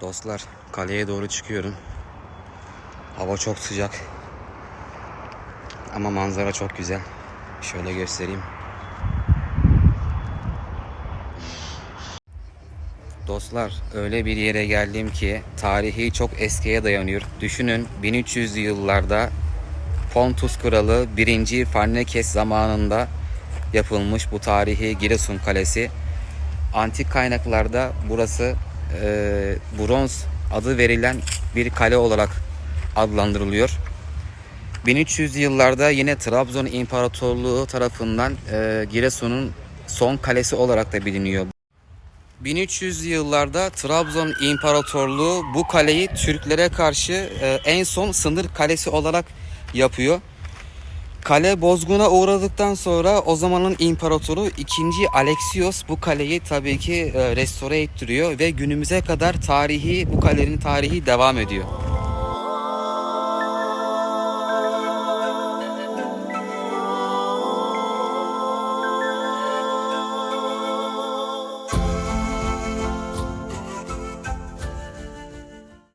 Dostlar kaleye doğru çıkıyorum. Hava çok sıcak. Ama manzara çok güzel. Şöyle göstereyim. Dostlar öyle bir yere geldim ki tarihi çok eskiye dayanıyor. Düşünün 1300'lü yıllarda Pontus Kralı 1. Farnekes zamanında yapılmış bu tarihi Giresun Kalesi. Antik kaynaklarda burası e, bronz adı verilen bir kale olarak adlandırılıyor. 1300 yıllarda yine Trabzon İmparatorluğu tarafından e, Giresun'un son kalesi olarak da biliniyor. 1300 yıllarda Trabzon İmparatorluğu bu kaleyi Türklere karşı e, en son sınır kalesi olarak yapıyor. Kale bozguna uğradıktan sonra o zamanın imparatoru 2. Alexios bu kaleyi tabii ki e, restore ettiriyor ve günümüze kadar tarihi bu kalenin tarihi devam ediyor.